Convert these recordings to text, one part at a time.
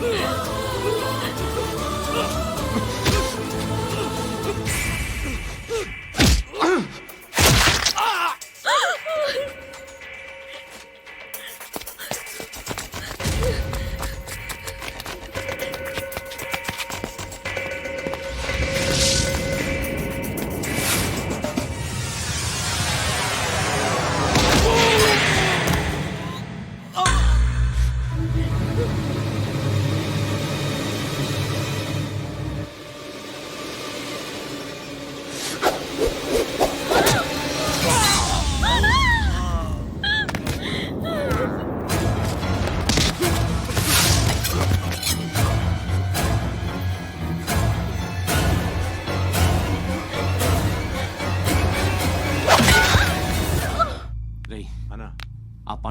了。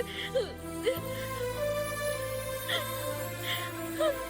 Ha ha ha!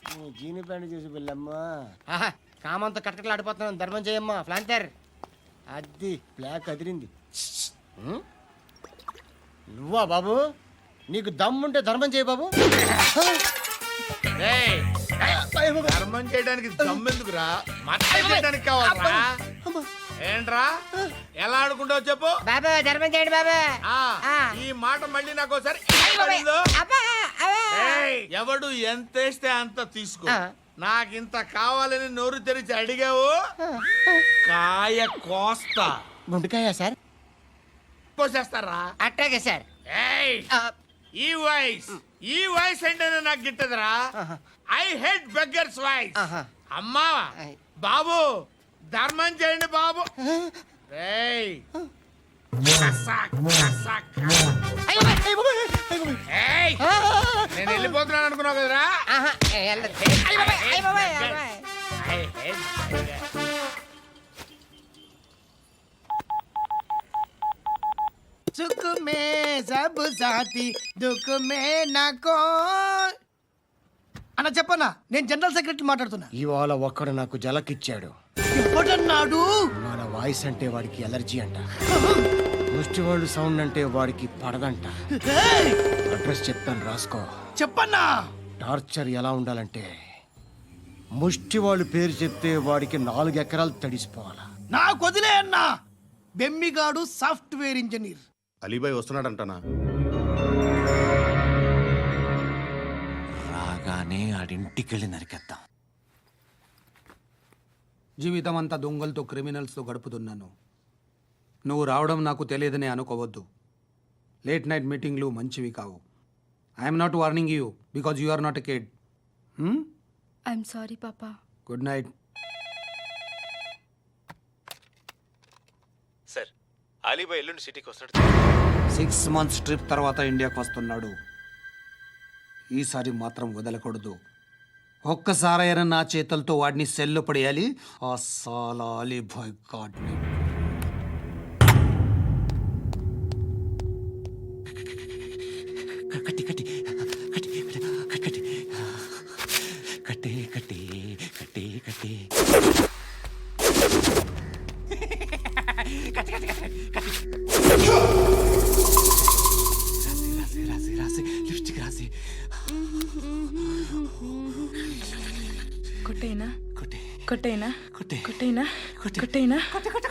నీ జీని pant చూసి ఆహా కామంతో కట్టకట్లు ఆడిపోతున్నాను ధర్మం చేయమ్మా ఫ్లాంతర్ అది బ్లాక్ అదిరింది? నువ్వా బాబు? నీకు దమ్ముంటే ధర్మం చేయ బాబు. ఏయ్, ధర్మం చేయడానికి దమ్మెందుకురా? మర్డర్ చేయడానికి కావాలరా? ఏంట్రా? ఎలా ఆడుకుంటావు చెప్పు. బాబా ధర్మం చేయండి బాబా. ఆ ఆ. ఈ మాట మళ్ళీ నాకు ఒకసారి ఎవడు ఎంత వేస్తే అంత తీసుకో. నాకింత కావాలని నోరు తెరిచి అడిగావు? కాయ కోస్తా. గుండెకాయ సార్? కోసేస్తారా? అట్టాగే సార్. ఈ వాయిస్ ఈ వాయిస్ అంటేనే నాకు గిట్టదురా. I hate beggars voice. అమ్మా. బాబు ధర్మం చేయండి బాబు. నేను వెళ్ళిపోతున్నాను అనుకున్నావు కదరా? అన్న చెప్పన్నా నేను జనరల్ సెక్రటరీ మాట్లాడుతున్నా. ఇవాళ ఒక్కడు నాకు జలకిచ్చాడు. ఎవడన్నాడు మన వాయిస్ అంటే వాడికి ఎలర్జీ అంట. ముష్టి వాళ్ళు సౌండ్ అంటే వాడికి పడదంట. ఏయ్! అడ్రస్ చెప్తాను రాసుకో. చెప్పన్నా? టార్చర్ ఎలా ఉండాలంటే ముష్టి వాళ్ళు పేరు చెప్తే వాడికి నాలుగు ఎకరాలు తడిసిపోవాలా. నాకు వదిలే అన్నా. బెమ్మిగాడు సాఫ్ట్వేర్ ఇంజనీర్. అలీబాయ్ వస్తున్నాడంటనా? రాగానే ఆడింటికెళ్ళి నరికేద్దాం. జీవితం అంతా దొంగలతో క్రిమినల్స్తో గడుపుతున్నాను. నువ్వు రావడం నాకు తెలియదని అనుకోవద్దు. లేట్ నైట్ మీటింగ్లు మంచివి కావు. I'm not warning you because you are not a kid I'm sorry పాపా గుడ్ నైట్ సార్ అలీబాయ్ ఎల్లుండి సిటీకి వస్తాడు సిక్స్ మంత్స్ ట్రిప్ తర్వాత ఇండియాకి వస్తున్నాడు. ఈసారి మాత్రం వదలకూడదు. ఒక్కసారైనా నా చేతులతో వాడిని సెల్లు పడేయాలి. ఆ సాలా అలీబాయ్ గాడ్ని కొట్టేనా కొట్టు కొట్టు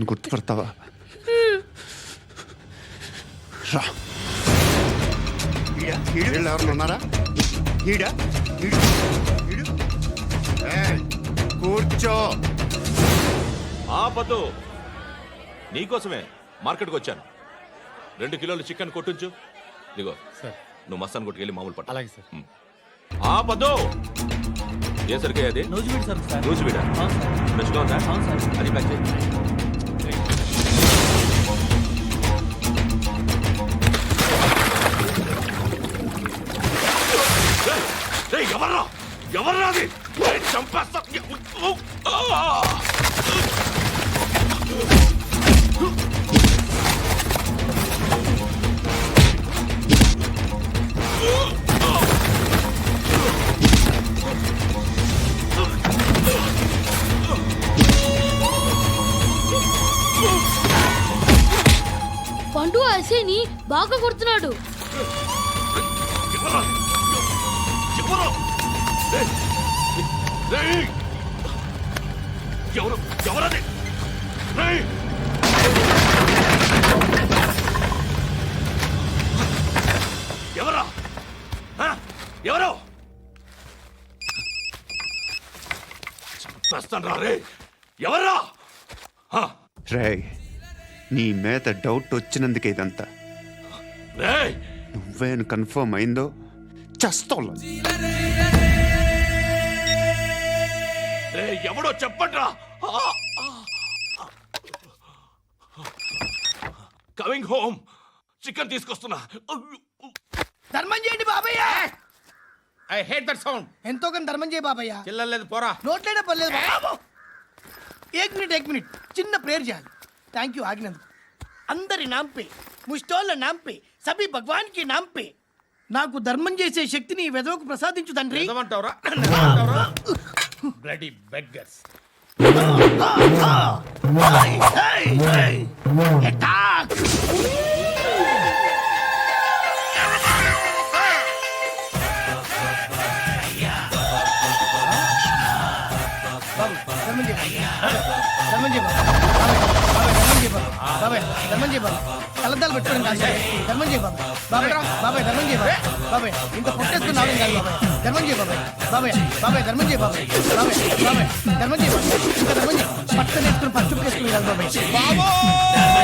వాళ్ళని గుర్తుపడతావా? రా. వీళ్ళు ఎవరు ఉన్నారా? ఈడ? ఈడు. ఈడు. ఏయ్, కూర్చో. ఆపద్దు నీకోసమే మార్కెట్కి వచ్చాను. రెండు కిలోలు చికెన్ కొట్టించు. ఇదిగో సార్. నువ్వు మస్తాన్ కొట్టుకెళ్ళి మామూలు పట్టు. అలాగే సార్. ఆపద్దు ఏ సరికే అది? Sir sir. నూజివీడా? ఫ్రెష్గా ఉందా? అది ప్యాక్ చేయి. ఎవరు ఎవర్రా చంపేస్తా. చంపేస్తాను రే? రే నీ మీద డౌట్ వచ్చినందుకే ఇదంతా. రేయ్! నువ్వే కన్ఫర్మ్ అయిందో చస్తావు రేయ్, ఎవడో చెప్పండ్రా. Coming home. చికెన్ తీసుకొస్తున్నా. ధర్మం చేయండి బాబయ్య. I hate that sound. ఎంతో కొంత ధర్మం చేయ బాబయ్య. చిల్లలేదు పోరా. నోట్లేనే పర్లేదు బాబు. ఏక్ మినిట్ ఏక్ మినిట్. చిన్న ప్రేయర్ చేయాలి. థ్యాంక్ యూ ఆగినందుకు. అందరి నాంపే ముష్టోళ్ళ నాంపే సభి భగవాన్కి నాంపే. నాకు ధర్మం చేసే శక్తిని వెదవకు ప్రసాదించు తండ్రి. బ్లడీ బెగ్గర్స్ బాబు ధర్మం చేయ ధర్మం చేయ బాబాయ్ ధర్మం బాబు కలద్దాలు పెట్టుకోండి కాదు ధర్మం బాబు బాబాయ్ బాబాయ్ ధర్మం చేయ బాబాయ్ ఇంత పొట్టేసుకుని రావడం కాదు బాబాయ్ ధర్మం బాబాయ్ బాబాయ్ ధర్మం బాబాయ్ బాబాయ్ ధర్మం చేయ బాబాయ్ ఇంత ధర్మం చేయ పట్టనేసుకుని పచ్చుకు వేసుకుని కాదు బాబాయ్